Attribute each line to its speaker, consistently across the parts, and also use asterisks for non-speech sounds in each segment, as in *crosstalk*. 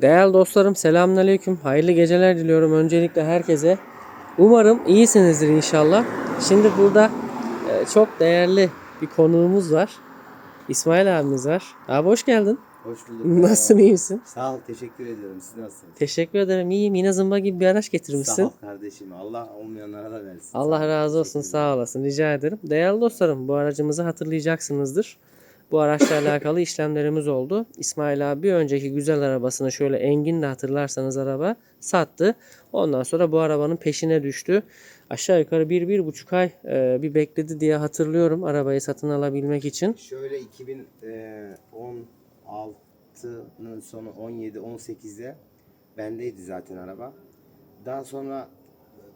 Speaker 1: Değerli dostlarım selamünaleyküm. Hayırlı geceler diliyorum öncelikle herkese. Umarım iyisinizdir inşallah. Şimdi burada e, çok değerli bir konuğumuz var. İsmail abimiz var. Abi hoş geldin.
Speaker 2: Hoş bulduk. *laughs*
Speaker 1: Nasılsın iyi misin?
Speaker 2: Sağ ol, teşekkür ediyorum. Siz nasılsınız?
Speaker 1: Teşekkür ederim. İyiyim. Yine zımba gibi bir araç
Speaker 2: Sağ
Speaker 1: getirmişsin.
Speaker 2: ol kardeşim. Allah olmayanlara da versin.
Speaker 1: Allah
Speaker 2: Sağ
Speaker 1: razı olsun. Sağ olasın. Rica ederim. Değerli dostlarım bu aracımızı hatırlayacaksınızdır. Bu araçla alakalı işlemlerimiz oldu. İsmail abi bir önceki güzel arabasını şöyle Engin'le hatırlarsanız araba sattı. Ondan sonra bu arabanın peşine düştü. Aşağı yukarı bir, bir buçuk ay e, bir bekledi diye hatırlıyorum arabayı satın alabilmek için.
Speaker 2: Şöyle 2016'nın sonu 17-18'de bendeydi zaten araba. Daha sonra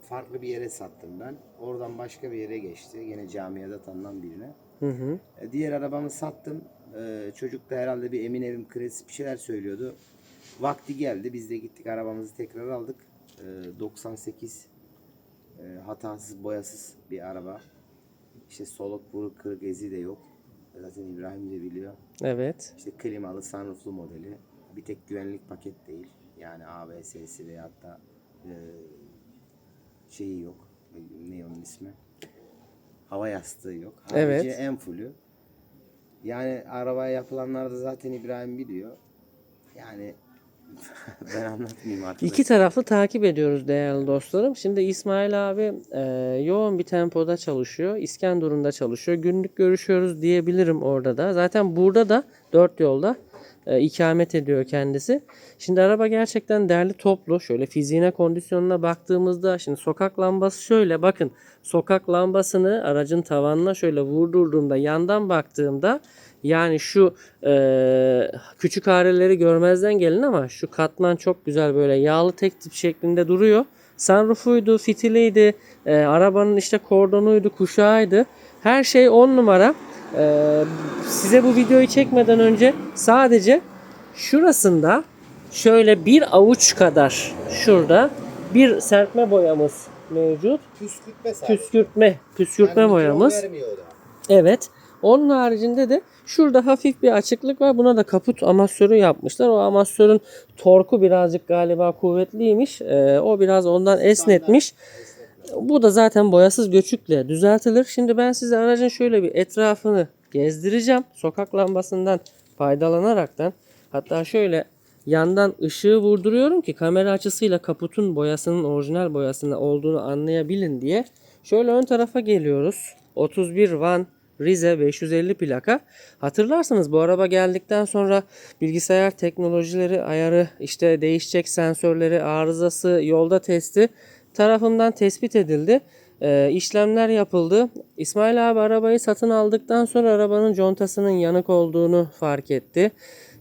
Speaker 2: farklı bir yere sattım ben. Oradan başka bir yere geçti. Yine camiada tanınan birine.
Speaker 1: Hı hı.
Speaker 2: E, Diğer arabamı sattım. E, Çocuk da herhalde bir emin evim kredisi bir şeyler söylüyordu. Vakti geldi. Biz de gittik arabamızı tekrar aldık. E, 98 e, hatasız boyasız bir araba. İşte soluk buruk kırık ezi de yok. Zaten İbrahim de biliyor.
Speaker 1: Evet.
Speaker 2: İşte klimalı sunrooflu modeli. Bir tek güvenlik paket değil. Yani ABS'si veya hatta e, şeyi yok. Ne onun ismi? Hava yastığı yok. Harici
Speaker 1: Evet.
Speaker 2: en fullü. Yani arabaya yapılanlar da zaten İbrahim biliyor. Yani *laughs* ben anlatmayayım artık.
Speaker 1: İki taraflı takip ediyoruz değerli dostlarım. Şimdi İsmail abi e, yoğun bir tempoda çalışıyor. İskenderun'da çalışıyor. Günlük görüşüyoruz diyebilirim orada da. Zaten burada da dört yolda e, ikamet ediyor kendisi. Şimdi araba gerçekten derli toplu. Şöyle fiziğine, kondisyonuna baktığımızda şimdi sokak lambası şöyle bakın. Sokak lambasını aracın tavanına şöyle vurdurduğumda yandan baktığımda yani şu e, küçük hareleri görmezden gelin ama şu katman çok güzel böyle yağlı tek tip şeklinde duruyor. Sunroofuydu, fitiliydi, e, arabanın işte kordonuydu, kuşağıydı. Her şey 10 numara. E, size bu videoyu çekmeden önce sadece şurasında şöyle bir avuç kadar şurada bir serpme boyamız mevcut.
Speaker 2: Püskürtme sadece.
Speaker 1: Püskürtme, püskürtme
Speaker 2: Yani
Speaker 1: boyamız. Evet. Onun haricinde de şurada hafif bir açıklık var. Buna da kaput amasörü yapmışlar. O amasörün torku birazcık galiba kuvvetliymiş. Ee, o biraz ondan esnetmiş. Bu da zaten boyasız göçükle düzeltilir. Şimdi ben size aracın şöyle bir etrafını gezdireceğim. Sokak lambasından faydalanaraktan. Hatta şöyle yandan ışığı vurduruyorum ki kamera açısıyla kaputun boyasının orijinal boyasının olduğunu anlayabilin diye. Şöyle ön tarafa geliyoruz. 31 Van Rize 550 plaka. Hatırlarsanız bu araba geldikten sonra bilgisayar teknolojileri ayarı işte değişecek sensörleri arızası yolda testi tarafından tespit edildi. Ee, işlemler yapıldı. İsmail abi arabayı satın aldıktan sonra arabanın contasının yanık olduğunu fark etti.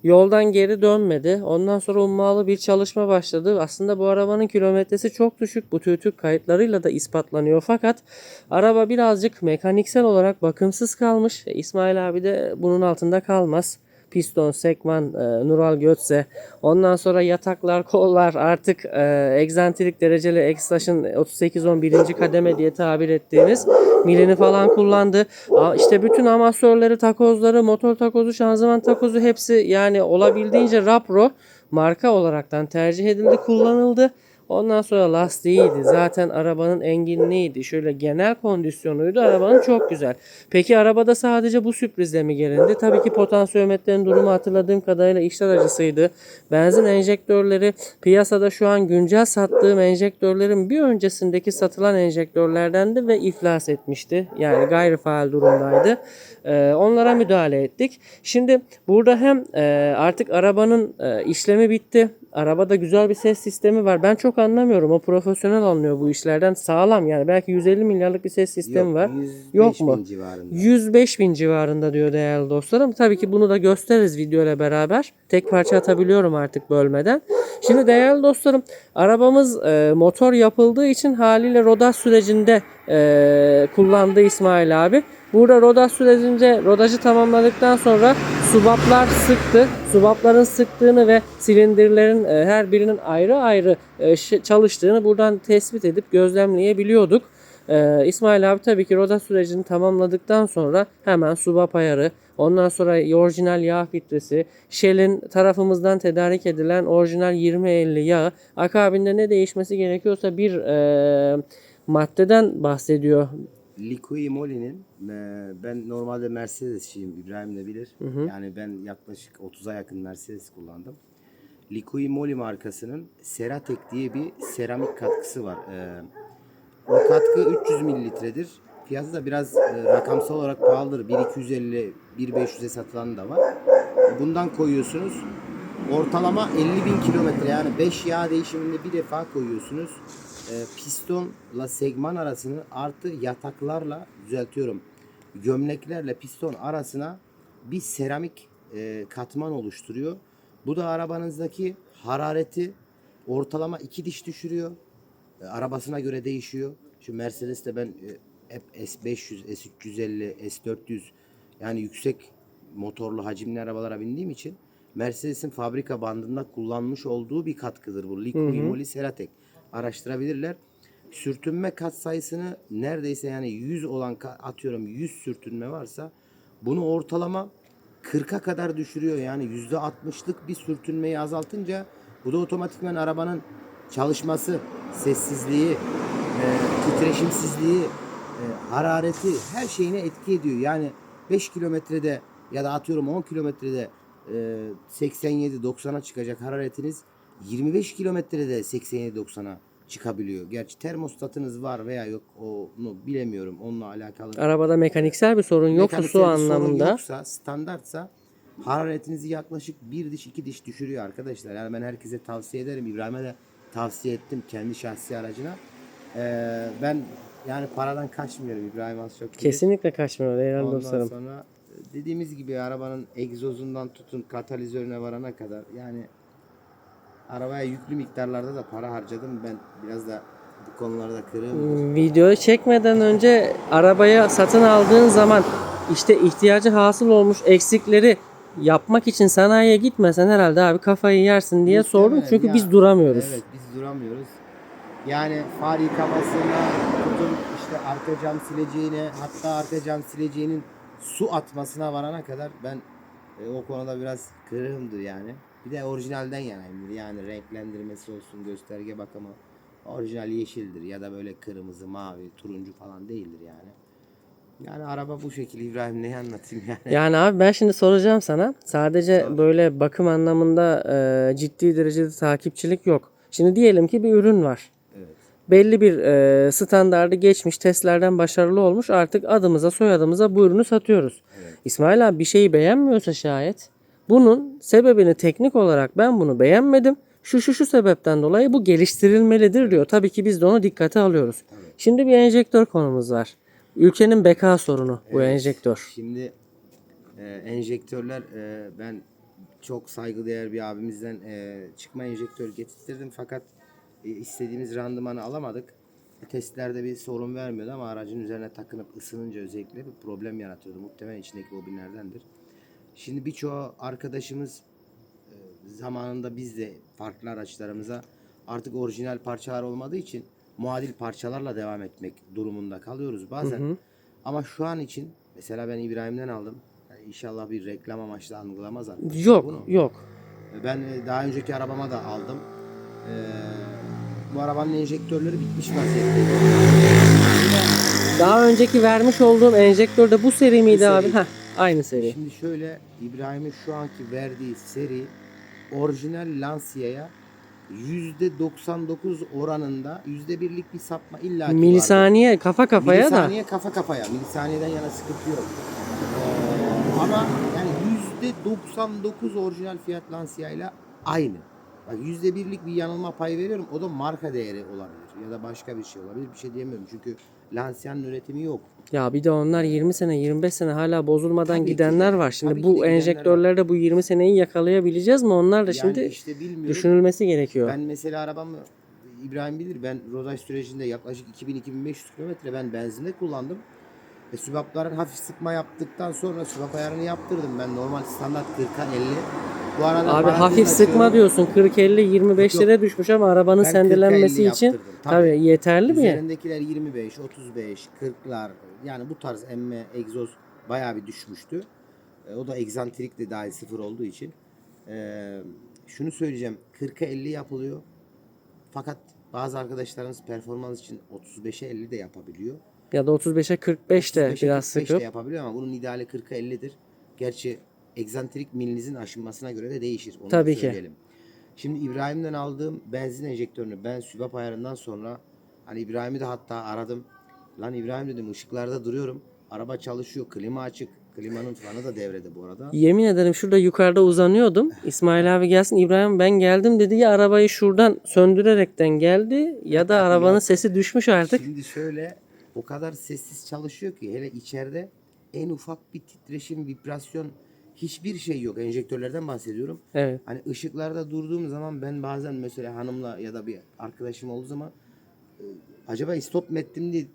Speaker 1: Yoldan geri dönmedi. Ondan sonra ummalı bir çalışma başladı. Aslında bu arabanın kilometresi çok düşük. Bu tütük kayıtlarıyla da ispatlanıyor. Fakat araba birazcık mekaniksel olarak bakımsız kalmış. E, İsmail abi de bunun altında kalmaz. Piston, sekman, e, Nural Götze. Ondan sonra yataklar, *laughs* kollar artık e, egzantrik dereceli Extaş'ın 38-10 birinci kademe diye tabir ettiğimiz milini falan kullandı. Aa, İşte bütün amasörleri, takozları, motor takozu, şanzıman takozu hepsi yani olabildiğince Rapro marka olaraktan tercih edildi, kullanıldı. Ondan sonra lastiğiydi. Zaten arabanın enginliğiydi. Şöyle genel kondisyonuydu. Arabanın çok güzel. Peki arabada sadece bu sürprizle mi gelindi? Tabii ki potansiyometrenin durumu hatırladığım kadarıyla içler acısıydı. Benzin enjektörleri piyasada şu an güncel sattığım enjektörlerin bir öncesindeki satılan enjektörlerdendi ve iflas etmişti. Yani gayri faal durumdaydı. Ee, onlara müdahale ettik. Şimdi burada hem e, artık arabanın e, işlemi bitti. Arabada güzel bir ses sistemi var. Ben çok anlamıyorum. O profesyonel anlıyor bu işlerden. Sağlam yani. Belki 150 milyarlık bir ses sistemi var.
Speaker 2: 105
Speaker 1: Yok mu?
Speaker 2: bin civarında.
Speaker 1: 105 bin civarında diyor değerli dostlarım. Tabii ki bunu da gösteririz video ile beraber. Tek parça atabiliyorum artık bölmeden. Şimdi değerli dostlarım arabamız e, motor yapıldığı için haliyle rodas sürecinde e, kullandı İsmail abi. Burada rodas sürecince rodajı tamamladıktan sonra subaplar sıktı. Subapların sıktığını ve silindirlerin e, her birinin ayrı ayrı e, çalıştığını buradan tespit edip gözlemleyebiliyorduk. Ee, İsmail abi tabii ki roda sürecini tamamladıktan sonra hemen subap ayarı, ondan sonra orijinal yağ filtresi, Shell'in tarafımızdan tedarik edilen orijinal 2050 yağı, akabinde ne değişmesi gerekiyorsa bir e, maddeden bahsediyor.
Speaker 2: Liqui Moly'nin e, ben normalde Mercedes'çiyim İbrahim de bilir. Yani ben yaklaşık 30'a yakın Mercedes kullandım. Liqui Moly markasının Ceratek diye bir seramik katkısı var. E, o katkı 300 mililitredir. Fiyatı da biraz e, rakamsal olarak pahalıdır. 1250, 1500'e satılan da var. Bundan koyuyorsunuz. Ortalama 50 bin kilometre yani 5 yağ değişiminde bir defa koyuyorsunuz. E, pistonla segman arasını artı yataklarla düzeltiyorum. Gömleklerle piston arasına bir seramik e, katman oluşturuyor. Bu da arabanızdaki harareti ortalama 2 diş düşürüyor. E, arabasına göre değişiyor. Şu Mercedes'te ben e, hep S500, S350, S400 yani yüksek motorlu hacimli arabalara bindiğim için Mercedes'in fabrika bandında kullanmış olduğu bir katkıdır bu. Liqui Moly Ceratek. Araştırabilirler. Sürtünme kat sayısını neredeyse yani 100 olan atıyorum 100 sürtünme varsa bunu ortalama 40'a kadar düşürüyor. Yani %60'lık bir sürtünmeyi azaltınca bu da otomatikman arabanın çalışması, sessizliği, e, titreşimsizliği, e, harareti her şeyine etki ediyor. Yani 5 kilometrede ya da atıyorum 10 kilometrede e, 87-90'a çıkacak hararetiniz 25 kilometrede 87-90'a çıkabiliyor. Gerçi termostatınız var veya yok onu bilemiyorum. Onunla alakalı.
Speaker 1: Arabada mekaniksel bir sorun yoksa su
Speaker 2: bir sorun
Speaker 1: anlamında
Speaker 2: Yoksa, standartsa hararetinizi yaklaşık bir diş iki diş düşürüyor arkadaşlar. Yani ben herkese tavsiye ederim. İbrahim'e de tavsiye ettim kendi şahsi aracına. Ee, ben yani paradan kaçmıyorum İbrahim az çok
Speaker 1: kesinlikle kaçmıyor değerli
Speaker 2: Ondan
Speaker 1: dostlarım.
Speaker 2: sonra dediğimiz gibi arabanın egzozundan tutun katalizörüne varana kadar yani arabaya yüklü miktarlarda da para harcadım. Ben biraz da bu konularda kırığım.
Speaker 1: Videoyu çekmeden önce arabaya satın aldığın zaman işte ihtiyacı hasıl olmuş eksikleri yapmak için sanayiye gitmesen herhalde abi kafayı yersin diye sordum.
Speaker 2: Muhtemelen
Speaker 1: Çünkü
Speaker 2: ya.
Speaker 1: biz duramıyoruz.
Speaker 2: Evet biz duramıyoruz. Yani far yıkamasına tutun işte arka cam sileceğine hatta arka cam sileceğinin su atmasına varana kadar ben e, o konuda biraz kırığımdır yani. Bir de orijinalden yanayımdır. Yani renklendirmesi olsun gösterge bakımı orijinal yeşildir ya da böyle kırmızı, mavi, turuncu falan değildir yani. Yani araba bu şekilde İbrahim neyi anlatayım yani. *laughs*
Speaker 1: Yani abi ben şimdi soracağım sana. Sadece böyle bakım anlamında e, ciddi derecede takipçilik yok. Şimdi diyelim ki bir ürün var.
Speaker 2: Evet.
Speaker 1: Belli bir e, standardı geçmiş, testlerden başarılı olmuş. Artık adımıza, soyadımıza bu ürünü satıyoruz. İsmail abi bir şeyi beğenmiyorsa şayet bunun sebebini teknik olarak ben bunu beğenmedim. Şu şu şu sebepten dolayı bu geliştirilmelidir diyor. Tabii ki biz de onu dikkate alıyoruz. Şimdi bir enjektör konumuz var. Ülkenin beka sorunu bu enjektör.
Speaker 2: Şimdi e, enjektörler e, ben çok saygıdeğer bir abimizden e, çıkma enjektör getirttirdim fakat e, istediğimiz randımanı alamadık. Testlerde bir sorun vermiyordu ama aracın üzerine takınıp ısınınca özellikle bir problem yaratıyordu. Muhtemelen içindeki bobinlerdendir. Şimdi birçoğu arkadaşımız e, zamanında biz de farklı araçlarımıza artık orijinal parçalar olmadığı için muadil parçalarla devam etmek durumunda kalıyoruz bazen. Ama şu an için mesela ben İbrahim'den aldım. Yani inşallah bir reklam amaçlı algılamaz arkadaşlar
Speaker 1: Yok,
Speaker 2: bunu.
Speaker 1: yok.
Speaker 2: Ben e, daha önceki arabama da aldım. Ee, bu arabanın enjektörleri bitmiş vaziyette.
Speaker 1: Daha önceki vermiş olduğum enjektör de bu seri miydi
Speaker 2: seri.
Speaker 1: abi? Heh, aynı seri.
Speaker 2: Şimdi şöyle İbrahim'in şu anki verdiği seri orijinal Lancia'ya %99 oranında %1'lik bir sapma illa ki vardır.
Speaker 1: Milisaniye kafa kafaya da.
Speaker 2: Milisaniye kafa kafaya. Milisaniyeden yana sıkıntı yok. Ee, ama yani %99 orijinal fiyat Lancia ile aynı. Bak %1'lik bir yanılma payı veriyorum. O da marka değeri olabilir. Ya da başka bir şey olabilir. Bir şey diyemiyorum. Çünkü Lancia'nın üretimi yok.
Speaker 1: Ya bir de onlar 20 sene 25 sene hala bozulmadan
Speaker 2: Tabii ki
Speaker 1: gidenler
Speaker 2: de.
Speaker 1: var. Şimdi
Speaker 2: ki
Speaker 1: bu enjektörlerde bu 20 seneyi yakalayabileceğiz mi? Onlar da
Speaker 2: Yani
Speaker 1: şimdi
Speaker 2: işte bilmiyorum.
Speaker 1: düşünülmesi gerekiyor.
Speaker 2: Ben mesela arabamı İbrahim bilir ben rodaj sürecinde yaklaşık 2000-2500 kilometre ben benzinde kullandım. E, sübapların hafif sıkma yaptıktan sonra sübap ayarını yaptırdım. Ben normal standart 40'a 50. Bu arada
Speaker 1: Abi
Speaker 2: parantez
Speaker 1: hafif sıkma
Speaker 2: açıyorum.
Speaker 1: diyorsun. 40 50 25'lere düşmüş ama arabanın
Speaker 2: Ben 40'a
Speaker 1: sendelenmesi
Speaker 2: 50
Speaker 1: için
Speaker 2: yaptırdım.
Speaker 1: tabii,
Speaker 2: Tabii.
Speaker 1: yeterli mi?
Speaker 2: Üzerindekiler 25, 35, 40'lar yani bu tarz emme egzoz bayağı bir düşmüştü. E, o da egzantrik de dahil sıfır olduğu için. E, şunu söyleyeceğim. 40'a 50 yapılıyor. Fakat bazı arkadaşlarımız performans için 35'e 50 de yapabiliyor.
Speaker 1: Ya da 35'e 45 de
Speaker 2: 35'e
Speaker 1: biraz
Speaker 2: 45
Speaker 1: sıkıp.
Speaker 2: de yapabiliyor ama bunun ideali 40'a 50'dir. Gerçi egzantrik milinizin aşınmasına göre de değişir. Onu
Speaker 1: Tabii ki.
Speaker 2: söyleyelim. Şimdi İbrahim'den aldığım benzin enjektörünü ben sübap ayarından sonra hani İbrahim'i de hatta aradım. Lan İbrahim dedim ışıklarda duruyorum. Araba çalışıyor. Klima açık. Klimanın fanı da devrede bu arada.
Speaker 1: Yemin ederim şurada yukarıda uzanıyordum. İsmail abi gelsin İbrahim ben geldim dedi ya arabayı şuradan söndürerekten geldi ya da arabanın sesi düşmüş artık.
Speaker 2: Şimdi şöyle o kadar sessiz çalışıyor ki hele içeride en ufak bir titreşim, vibrasyon hiçbir şey yok. Enjektörlerden bahsediyorum.
Speaker 1: Evet.
Speaker 2: Hani ışıklarda durduğum zaman ben bazen mesela hanımla ya da bir arkadaşım olduğu zaman e, acaba stop mu ettim diye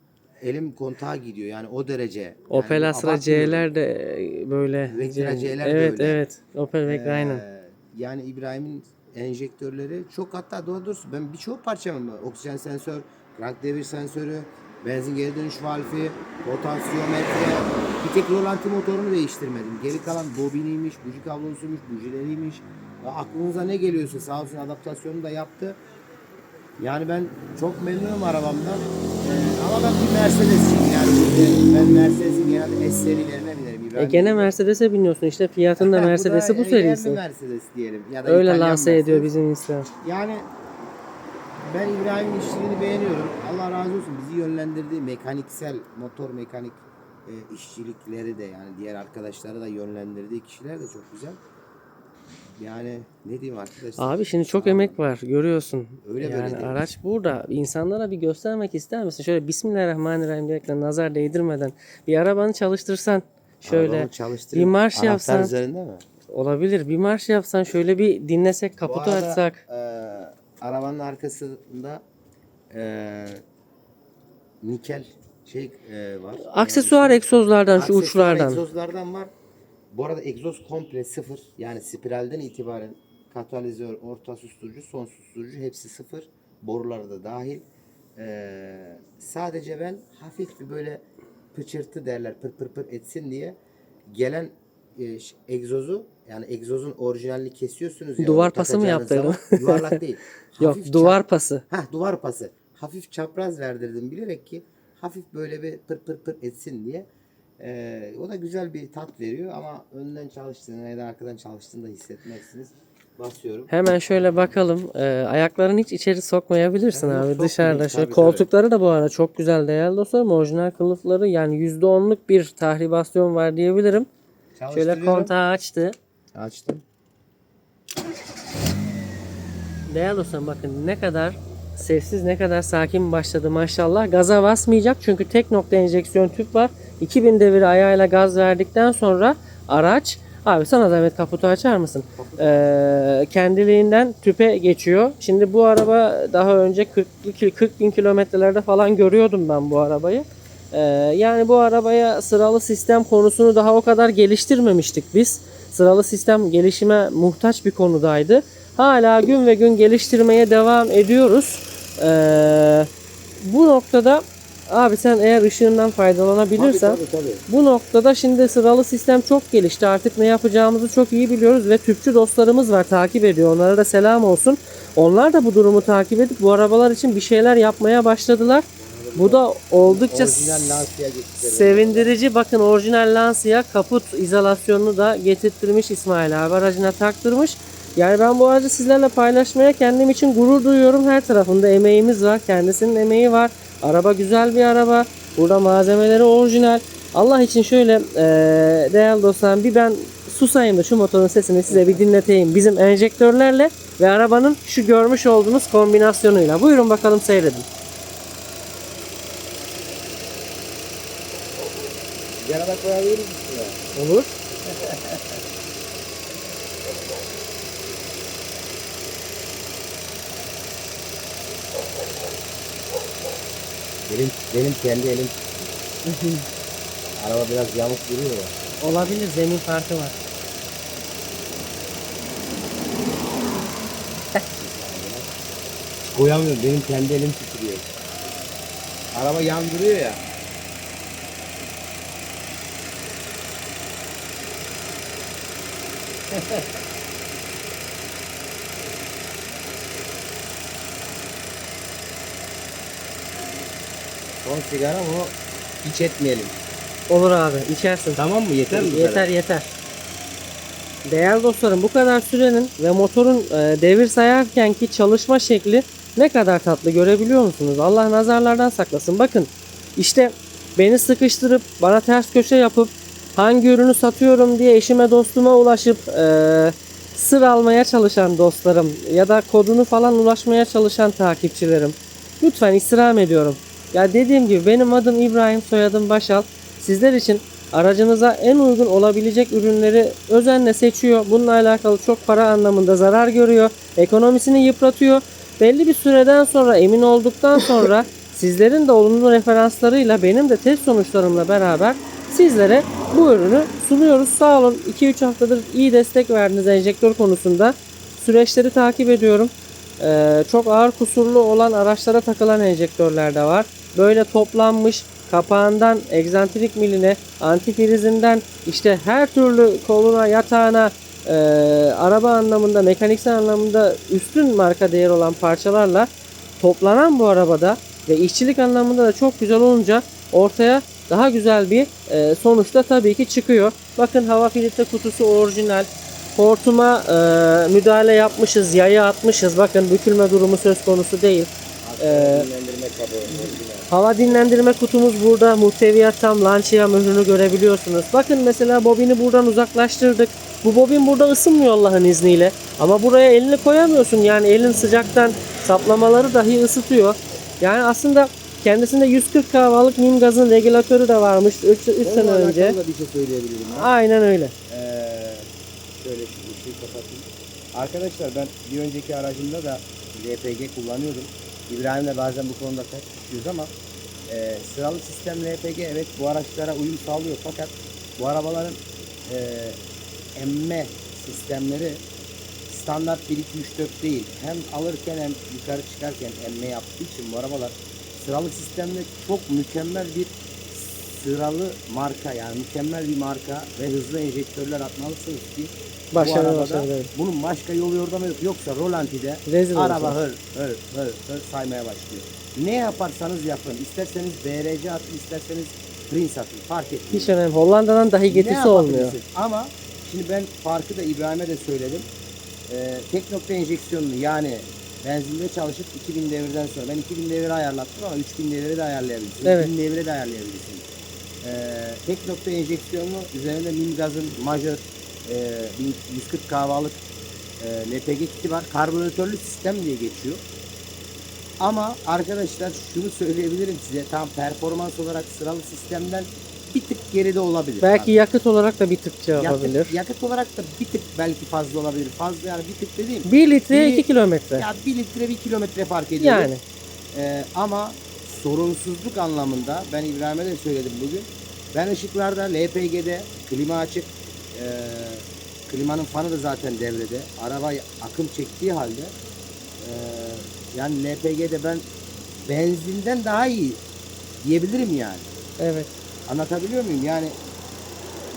Speaker 2: elim kontağa gidiyor. Yani o derece. Yani
Speaker 1: Opel Astra. C'ler de e, böyle.
Speaker 2: Vectra C'ler de
Speaker 1: evet
Speaker 2: öyle.
Speaker 1: evet. Opel Vectra aynen.
Speaker 2: Ee, yani İbrahim'in enjektörleri çok hatta doğru doğrusu ben birçok parçamı oksijen sensör, krank devir sensörü, benzin geri dönüş valfi, potansiyometre, bir tek rolanti motorunu değiştirmedim. Geri kalan bobiniymiş, buji kablosuymuş, bujileriymiş. Aklınıza ne geliyorsa sağ olsun adaptasyonu da yaptı. Yani ben çok memnunum arabamdan. Ee, ama ben bir Mercedes'ciyim yani. Ben Mercedes'in genelde S serilerine binerim.
Speaker 1: E
Speaker 2: İbrahim
Speaker 1: gene Mercedes'e biniyorsun işte fiyatın da *laughs* Mercedes'i
Speaker 2: da
Speaker 1: bu
Speaker 2: yerli
Speaker 1: serisi.
Speaker 2: Mercedes diyelim. Ya da
Speaker 1: Öyle lanse ediyor bizim insan.
Speaker 2: Yani ben İbrahim'in işçiliğini beğeniyorum. Allah razı olsun bizi yönlendirdiği mekaniksel motor mekanik e, işçilikleri de yani diğer arkadaşları da yönlendirdiği kişiler de çok güzel. Yani ne diyeyim arkadaşlar?
Speaker 1: Abi şimdi çok emek var görüyorsun.
Speaker 2: Öyle böyle
Speaker 1: yani
Speaker 2: değil.
Speaker 1: araç burada. İnsanlara bir göstermek ister misin? Şöyle Bismillahirrahmanirrahim diyerekten nazar değdirmeden bir arabanı çalıştırsan şöyle
Speaker 2: çalıştırayım.
Speaker 1: bir marş
Speaker 2: Anahtar
Speaker 1: yapsan
Speaker 2: üzerinde mi?
Speaker 1: olabilir. Bir marş yapsan şöyle bir dinlesek kaputu
Speaker 2: arada,
Speaker 1: açsak.
Speaker 2: e, arabanın arkasında e, nikel şey e, var.
Speaker 1: Aksesuar egzozlardan şu
Speaker 2: Aksesuar
Speaker 1: uçlardan.
Speaker 2: egzozlardan var. Bu arada egzoz komple sıfır. Yani spiralden itibaren katalizör, orta susturucu, son susturucu hepsi sıfır. Boruları da dahil. Ee, sadece ben hafif bir böyle pıçırtı derler pır pır pır etsin diye gelen e, egzozu yani egzozun orijinalini kesiyorsunuz ya.
Speaker 1: Duvar pası mı yaptırdın?
Speaker 2: Yuvarlak değil. *laughs*
Speaker 1: Yok duvar pası.
Speaker 2: Hah duvar pası. Hafif çapraz verdirdim bilerek ki hafif böyle bir pır pır pır etsin diye. Ee, o da güzel bir tat veriyor ama önden çalıştığını ya da arkadan çalıştığını da hissetmezsiniz. Basıyorum.
Speaker 1: Hemen şöyle bakalım. Ee, ayaklarını hiç içeri sokmayabilirsin
Speaker 2: Evet,
Speaker 1: abi. Dışarıda. Şöyle
Speaker 2: Tabii,
Speaker 1: koltukları da bu arada çok güzel değerli dostlarım. Orijinal kılıfları yani %10'luk bir tahribasyon var diyebilirim. Şöyle kontağı açtı.
Speaker 2: Açtım.
Speaker 1: Değerli dostlarım bakın ne kadar sessiz ne kadar sakin başladı maşallah. Gaza basmayacak çünkü tek nokta enjeksiyon tüp var. 2000 devir ayağıyla gaz verdikten sonra araç Abi sana zahmet kaputu açar mısın? Ee, kendiliğinden tüpe geçiyor. Şimdi bu araba daha önce 40, 40 bin kilometrelerde falan görüyordum ben bu arabayı. Ee, yani bu arabaya sıralı sistem konusunu daha o kadar geliştirmemiştik biz. Sıralı sistem gelişime muhtaç bir konudaydı. Hala gün ve gün geliştirmeye devam ediyoruz. Ee, bu noktada abi sen eğer ışığından faydalanabilirsen
Speaker 2: Tabii, tabii, tabii.
Speaker 1: bu noktada şimdi sıralı sistem çok gelişti. Artık ne yapacağımızı çok iyi biliyoruz ve tüpçü dostlarımız var takip ediyor. Onlara da selam olsun. Onlar da bu durumu takip edip bu arabalar için bir şeyler yapmaya başladılar. Bu da oldukça sevindirici. Bakın orijinal Lancia kaput izolasyonunu da getirttirmiş İsmail abi aracına taktırmış. Yani ben bu aracı sizlerle paylaşmaya kendim için gurur duyuyorum. Her tarafında emeğimiz var. Kendisinin emeği var. Araba güzel bir araba. Burada malzemeleri orijinal. Allah için şöyle eee değerli dostlarım bir ben susayım da şu motorun sesini size bir dinleteyim. Bizim enjektörlerle ve arabanın şu görmüş olduğunuz kombinasyonuyla. Buyurun bakalım seyredin.
Speaker 2: Yarada koyabilir misin ya?
Speaker 1: Olur.
Speaker 2: Benim, benim kendi elim Araba biraz yamuk duruyor ya.
Speaker 1: Olabilir zemin farkı var.
Speaker 2: Koyamıyorum. Benim kendi elim titriyor. Araba yandırıyor ya. *laughs* Son sigara mı o? Hiç etmeyelim.
Speaker 1: Olur abi içersin.
Speaker 2: Tamam mı? Yeter mi? bu
Speaker 1: Yeter
Speaker 2: kadar?
Speaker 1: yeter. Değerli dostlarım bu kadar sürenin ve motorun e, devir sayarken ki çalışma şekli ne kadar tatlı görebiliyor musunuz? Allah nazarlardan saklasın. Bakın işte beni sıkıştırıp bana ters köşe yapıp hangi ürünü satıyorum diye eşime dostuma ulaşıp e, sır almaya çalışan dostlarım ya da kodunu falan ulaşmaya çalışan takipçilerim. Lütfen istirham ediyorum. Ya dediğim gibi benim adım İbrahim, soyadım Başal. Sizler için aracınıza en uygun olabilecek ürünleri özenle seçiyor. Bununla alakalı çok para anlamında zarar görüyor. Ekonomisini yıpratıyor. Belli bir süreden sonra emin olduktan sonra *laughs* sizlerin de olumlu referanslarıyla benim de test sonuçlarımla beraber sizlere bu ürünü sunuyoruz. Sağ olun 2-3 haftadır iyi destek verdiniz enjektör konusunda. Süreçleri takip ediyorum. Ee, çok ağır kusurlu olan araçlara takılan enjektörler de var. Böyle toplanmış kapağından egzantrik miline, antifrizinden işte her türlü koluna, yatağına, e, araba anlamında, mekaniksel anlamında üstün marka değeri olan parçalarla toplanan bu arabada ve işçilik anlamında da çok güzel olunca ortaya daha güzel bir e, sonuçta tabii ki çıkıyor. Bakın hava filtre kutusu orijinal. Hortuma e, müdahale yapmışız, yayı atmışız. Bakın bükülme durumu söz konusu değil. Ee. Hava dinlendirme kutumuz burada. Muhteviyat tam Lancia mührünü görebiliyorsunuz. Bakın mesela bobini buradan uzaklaştırdık. Bu bobin burada ısınmıyor Allah'ın izniyle. Ama buraya elini koyamıyorsun. Yani elin sıcaktan saplamaları dahi ısıtıyor. Yani aslında kendisinde 140 kahvalık mim gazın regülatörü de varmış 3,
Speaker 2: Onunla
Speaker 1: sene
Speaker 2: alakalı
Speaker 1: önce.
Speaker 2: da bir şey söyleyebilirim. ben.
Speaker 1: Aynen öyle.
Speaker 2: Ee, şöyle şu ışığı kapatayım. Arkadaşlar ben bir önceki aracımda da LPG kullanıyordum. İbrahim'le bazen bu konuda tartışıyoruz ama e, sıralı sistem LPG evet bu araçlara uyum sağlıyor fakat bu arabaların e, emme sistemleri standart 1 2 3 4 değil. Hem alırken hem yukarı çıkarken emme yaptığı için bu arabalar sıralı sistemde çok mükemmel bir sıralı marka yani mükemmel bir marka ve hızlı enjektörler atmalısınız ki bu
Speaker 1: Başarılı
Speaker 2: arabada
Speaker 1: başarılı.
Speaker 2: bunun başka yolu yordamı yok. Yoksa Rolanti'de
Speaker 1: Rezil
Speaker 2: araba hır hır hır hır saymaya başlıyor. Ne yaparsanız yapın. İsterseniz BRC atın, isterseniz Prince atın. Fark etmiyor.
Speaker 1: Hiç önemli. Hollanda'dan dahi
Speaker 2: Ne
Speaker 1: getisi olmuyor.
Speaker 2: Ama şimdi ben farkı da İbrahim'e de söyledim. Ee, tek nokta enjeksiyonunu yani benzinde çalışıp 2000 devirden sonra ben 2000 devire ayarlattım ama 3000 devire de ayarlayabilirsin.
Speaker 1: Evet.
Speaker 2: 3000 devire de ayarlayabilirsin. Ee, tek nokta enjeksiyonunu üzerinde mim gazın majör e, 140 kahvalık e, LPG kiti var. Karbüratörlü sistem diye geçiyor. Ama arkadaşlar şunu söyleyebilirim size tam performans olarak sıralı sistemden geride olabilir.
Speaker 1: Belki yakıt olarak da bir tık şey yapabilir.
Speaker 2: Yakıt, yakıt olarak da bir tık belki fazla olabilir. Fazla yani bir tık dediğim.
Speaker 1: 1 litreye
Speaker 2: Bir-
Speaker 1: 2 kilometre.
Speaker 2: Ya 1 litre 1 kilometre fark ediyor.
Speaker 1: Yani.
Speaker 2: Ee, ama sorunsuzluk anlamında ben İbrahim'e de söyledim bugün. Ben ışıklarda LPG'de klima açık. Ee, klimanın fanı da zaten devrede. Araba akım çektiği halde ee, yani LPG'de ben benzinden daha iyi diyebilirim yani.
Speaker 1: Evet.
Speaker 2: Anlatabiliyor muyum? Yani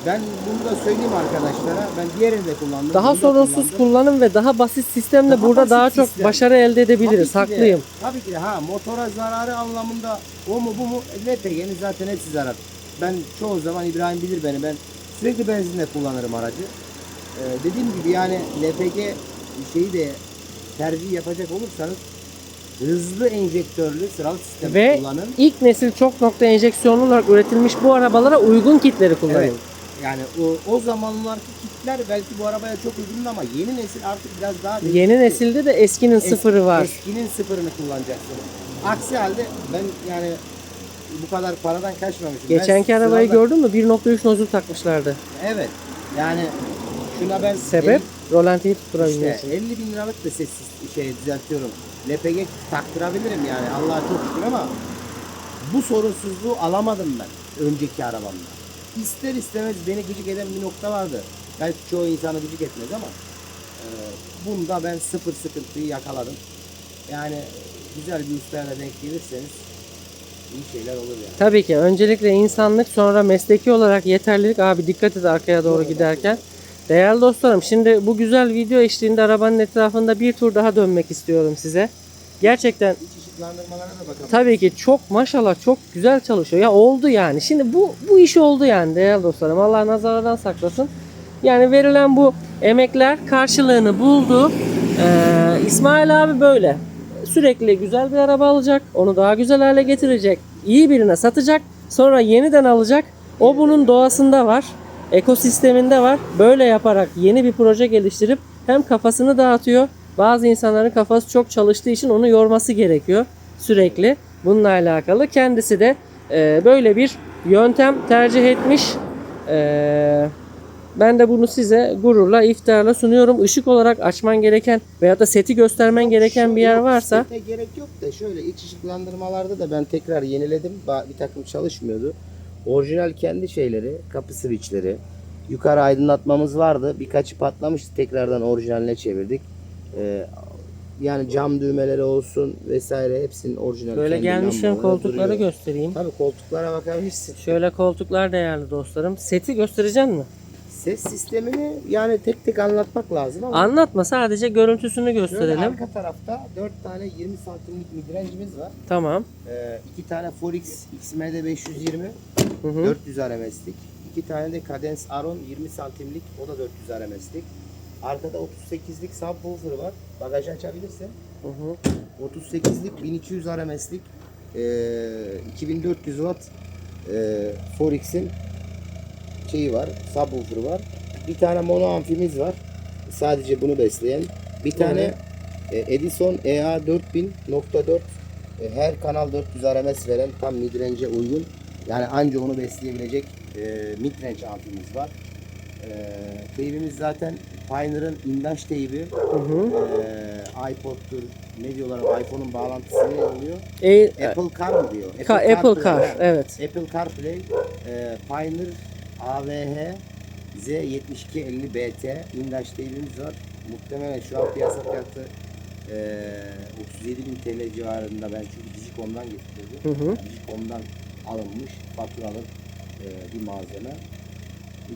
Speaker 2: ben bunu da söyleyeyim arkadaşlara. Ben diğerini de kullandım.
Speaker 1: Daha sorunsuz
Speaker 2: kullandım.
Speaker 1: kullanım ve daha basit sistemle
Speaker 2: Daha
Speaker 1: burada
Speaker 2: basit
Speaker 1: daha çok
Speaker 2: sistem.
Speaker 1: başarı elde edebiliriz.
Speaker 2: Tabii ki de,
Speaker 1: Haklıyım.
Speaker 2: tabii ki de ha motora zararı anlamında o mu bu mu LPG'nin zaten hepsi zarar. Ben çoğu zaman İbrahim bilir beni ben sürekli benzinle kullanırım aracı. Ee, dediğim gibi yani LPG şeyi de tercih yapacak olursanız hızlı enjektörlü sıralı sistem
Speaker 1: Ve
Speaker 2: kullanın.
Speaker 1: ilk nesil çok nokta enjeksiyonlu olarak üretilmiş bu arabalara uygun kitleri kullanın.
Speaker 2: Evet. Yani o, o zamanlarki kitler belki bu arabaya çok uygun ama yeni nesil artık biraz daha
Speaker 1: Yeni nesilde de eskinin
Speaker 2: Es-
Speaker 1: sıfırı var.
Speaker 2: Eskinin sıfırını kullanacaksın. Aksi halde ben yani bu kadar paradan kaçmamışım.
Speaker 1: Geçenki
Speaker 2: Ben
Speaker 1: arabayı
Speaker 2: sırada-
Speaker 1: gördün mü? 1.3 nozul takmışlardı.
Speaker 2: Evet. Yani şuna ben
Speaker 1: Sebep? Rolantiyi
Speaker 2: el- işte
Speaker 1: tutturabilmesi.
Speaker 2: 50 bin liralık da sessiz şey düzeltiyorum. LPG taktırabilirim yani Allah'a çok şükür ama bu sorunsuzluğu alamadım ben önceki arabamda. ister istemez beni gıcık eden bir nokta vardı. Belki çoğu insanı gıcık etmez ama e, bunda ben sıfır sıkıntıyı yakaladım. Yani güzel bir ustayla denk gelirseniz iyi şeyler olur yani.
Speaker 1: Tabii ki öncelikle insanlık sonra mesleki olarak yeterlilik abi dikkat et arkaya doğru giderken. Değerli dostlarım şimdi bu güzel video eşliğinde arabanın etrafında bir tur daha dönmek istiyorum size. Gerçekten
Speaker 2: İç ışıklandırmalara da bakalım.
Speaker 1: tabii ki çok maşallah çok güzel çalışıyor. Ya oldu yani. Şimdi bu bu iş oldu yani değerli dostlarım. Allah nazardan saklasın. Yani verilen bu emekler karşılığını buldu. Ee, İsmail abi böyle. Sürekli güzel bir araba alacak. Onu daha güzel hale getirecek. iyi birine satacak. Sonra yeniden alacak. O bunun doğasında var. Ekosisteminde var. Böyle yaparak yeni bir proje geliştirip hem kafasını dağıtıyor. Bazı insanların kafası çok çalıştığı için onu yorması gerekiyor sürekli. Bununla alakalı kendisi de e, böyle bir yöntem tercih etmiş. E, ben de bunu size gururla, iftarla sunuyorum. Işık olarak açman gereken veya da seti göstermen gereken bir yer varsa
Speaker 2: sete gerek yok da şöyle iç ışıklandırmalarda da ben tekrar yeniledim. Bir takım çalışmıyordu. Orijinal kendi şeyleri, kapı switchleri. Yukarı aydınlatmamız vardı. Birkaçı patlamıştı. Tekrardan orijinaline çevirdik. Ee, yani cam düğmeleri olsun vesaire hepsinin orijinal.
Speaker 1: böyle gelmişken koltukları
Speaker 2: duruyor.
Speaker 1: göstereyim.
Speaker 2: Tabii koltuklara bakabilirsin.
Speaker 1: Şöyle koltuklar değerli dostlarım. Seti göstereceksin mi?
Speaker 2: Ses sistemini yani tek tek anlatmak lazım ama.
Speaker 1: Anlatma sadece görüntüsünü
Speaker 2: Şöyle
Speaker 1: gösterelim.
Speaker 2: arka tarafta 4 tane 20 santimlik midrange'imiz var.
Speaker 1: Tamam.
Speaker 2: Ee, iki tane Forex XMD 520
Speaker 1: Hı hı.
Speaker 2: 400 RMS'lik. İki tane de Cadence Aron 20 santimlik o da 400 RMS'lik. Arkada 38'lik subwoofer var. Bagajı açabilirsin.
Speaker 1: Hı hı.
Speaker 2: 38'lik 1200 RMS'lik ee, 2400 watt ee, Forex'in şeyi var. Subwoofer var. Bir tane mono amfimiz var. Sadece bunu besleyen. Bir tane e, Edison EA 4000.4 e, her kanal 400 RMS veren tam midrange'e uygun. Yani anca onu besleyebilecek e, midrange amfimiz var. E, teybimiz zaten Pioneer'ın indaş teybi.
Speaker 1: Hı hı.
Speaker 2: E, iPod'tur, ne diyorlar iPhone'un bağlantısı ne oluyor?
Speaker 1: E,
Speaker 2: Apple Car mı diyor?
Speaker 1: Ka- Apple Car, evet.
Speaker 2: Apple CarPlay, e, Pioneer AVH Z7250 BT indaş teybimiz var. Muhtemelen şu an piyasa fiyatı e, 37.000 TL civarında ben çünkü Digicom'dan getirdim.
Speaker 1: Hı hı.
Speaker 2: Digicom'dan alınmış faturalı e, bir malzeme.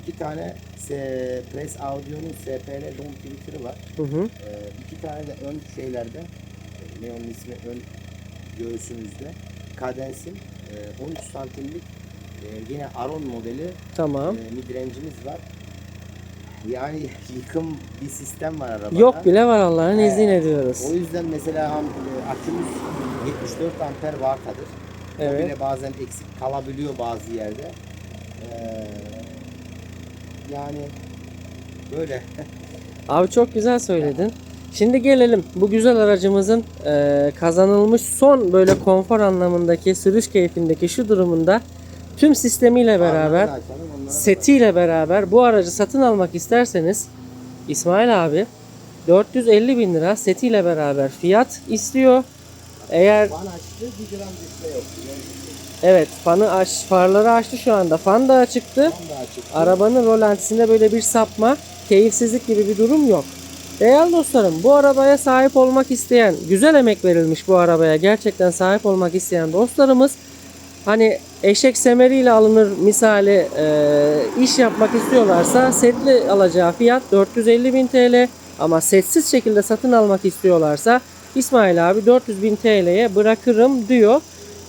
Speaker 2: İki tane S- Press Audio'nun SPL Dom Twitter'ı var.
Speaker 1: Hı hı.
Speaker 2: Ee, iki tane de ön şeylerde e, ne onun ismi ön göğsümüzde Cadence'in e, 13 santimlik e, yine Aron modeli
Speaker 1: Tamam.
Speaker 2: e, midrange'imiz var. Yani *laughs* yıkım bir sistem var arabada.
Speaker 1: Yok bile var Allah'ın
Speaker 2: He.
Speaker 1: izniyle diyoruz.
Speaker 2: O yüzden mesela am- e, akümüz 74 amper vatadır. O
Speaker 1: Evet.
Speaker 2: bile bazen eksik kalabiliyor bazı yerde. Ee, yani böyle. *laughs*
Speaker 1: Abi çok güzel söyledin. Şimdi gelelim bu güzel aracımızın e, kazanılmış son böyle konfor anlamındaki sürüş keyfindeki şu durumunda tüm sistemiyle beraber setiyle beraber bu aracı satın almak isterseniz İsmail abi 450 bin lira setiyle beraber fiyat istiyor. Eğer
Speaker 2: Van açtı, bir gram düşme yok.
Speaker 1: evet fanı aç, farları açtı şu anda. Fan da çıktı.
Speaker 2: Tam da açık.
Speaker 1: Arabanın rolantisinde böyle bir sapma, keyifsizlik gibi bir durum yok. Değerli dostlarım bu arabaya sahip olmak isteyen, güzel emek verilmiş bu arabaya gerçekten sahip olmak isteyen dostlarımız hani eşek semeriyle alınır misali e, iş yapmak istiyorlarsa setli alacağı fiyat 450 bin TL ama setsiz şekilde satın almak istiyorlarsa İsmail abi 400 bin TL'ye bırakırım diyor.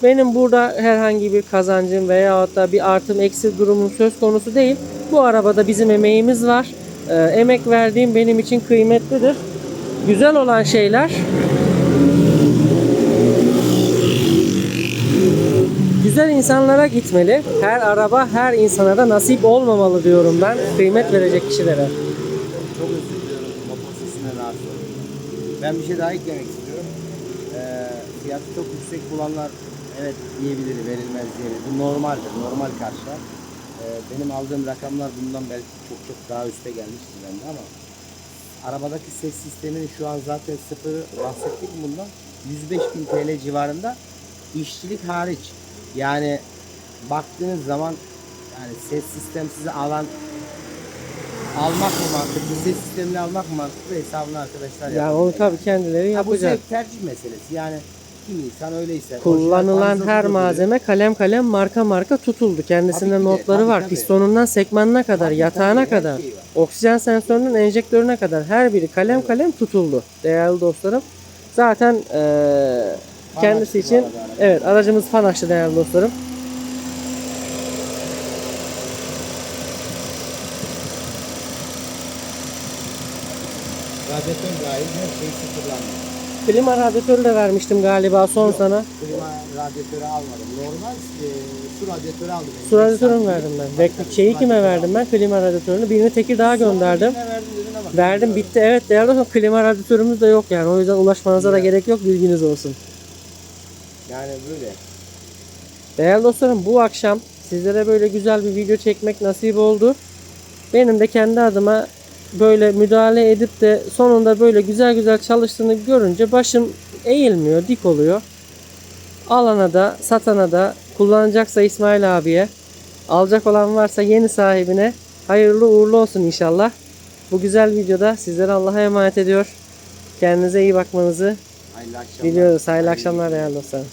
Speaker 1: Benim burada herhangi bir kazancım veya da bir artım eksi durumum söz konusu değil. Bu arabada bizim emeğimiz var. Ee, emek verdiğim benim için kıymetlidir. Güzel olan şeyler güzel insanlara gitmeli. Her araba her insana da nasip olmamalı diyorum ben. Kıymet verecek kişilere.
Speaker 2: Çok özür diliyorum motor rahatsız. Ben bir şey daha eklemek istiyorum. Ee, fiyatı çok yüksek bulanlar evet diyebilir, verilmez diyebilir. Bu normaldir, normal karşılar. Ee, benim aldığım rakamlar bundan belki çok çok daha üste gelmiştir bende ama arabadaki ses sisteminin şu an zaten sıfırı bahsettik bundan 105 bin TL civarında işçilik hariç yani baktığınız zaman Yani ses sistemsiz alan almak mı mantıklı, ses sistemini almak mı mantıklı hesabını arkadaşlar
Speaker 1: Yani
Speaker 2: yapıyor.
Speaker 1: onu tabii kendileri
Speaker 2: Ha, bu
Speaker 1: yapacak.
Speaker 2: zevk tercih meselesi. Yani kim insan öyleyse.
Speaker 1: Kullanılan
Speaker 2: orijinal
Speaker 1: her malzeme kalem kalem marka marka tutuldu. Kendisinde
Speaker 2: Tabii ki de,
Speaker 1: notları
Speaker 2: tabii,
Speaker 1: var.
Speaker 2: tabii.
Speaker 1: Pistonundan sekmanına kadar,
Speaker 2: Tabii,
Speaker 1: yatağına
Speaker 2: tabii, her
Speaker 1: kadar,
Speaker 2: şeyi var.
Speaker 1: oksijen sensörünün enjektörüne kadar her biri kalem kalem tutuldu. Değerli dostlarım. Zaten eee, kendisi için evet aracımız fan açtı değerli dostlarım.
Speaker 2: Radyatör dahil her şey sıfırlandı.
Speaker 1: Klima radyatörü de vermiştim galiba son sana.
Speaker 2: Klima radyatörü almadım. Normal e, su radyatörü aldım.
Speaker 1: Su radyatörünü verdim ben. Ve şeyi kime verdim ben? Klima radyatörünü. Birini Tekirdağ'a gönderdim.
Speaker 2: Ama.
Speaker 1: Verdim bitti evet değerli dostlarım. Klima radyatörümüz de yok yani. O yüzden ulaşmanıza da
Speaker 2: Ya.
Speaker 1: gerek yok. Bilginiz olsun.
Speaker 2: Yani böyle.
Speaker 1: Değerli dostlarım bu akşam sizlere böyle güzel bir video çekmek nasip oldu. Benim de kendi adıma böyle müdahale edip de sonunda böyle güzel güzel çalıştığını görünce başım eğilmiyor, dik oluyor. Alana da, satana da, kullanacaksa İsmail abiye, alacak olan varsa yeni sahibine hayırlı uğurlu olsun inşallah. Bu güzel videoda sizlere Allah'a emanet ediyor. Kendinize iyi bakmanızı
Speaker 2: Hayırlı akşamlar.
Speaker 1: diliyoruz. Hayırlı akşamlar değerli dostlarım.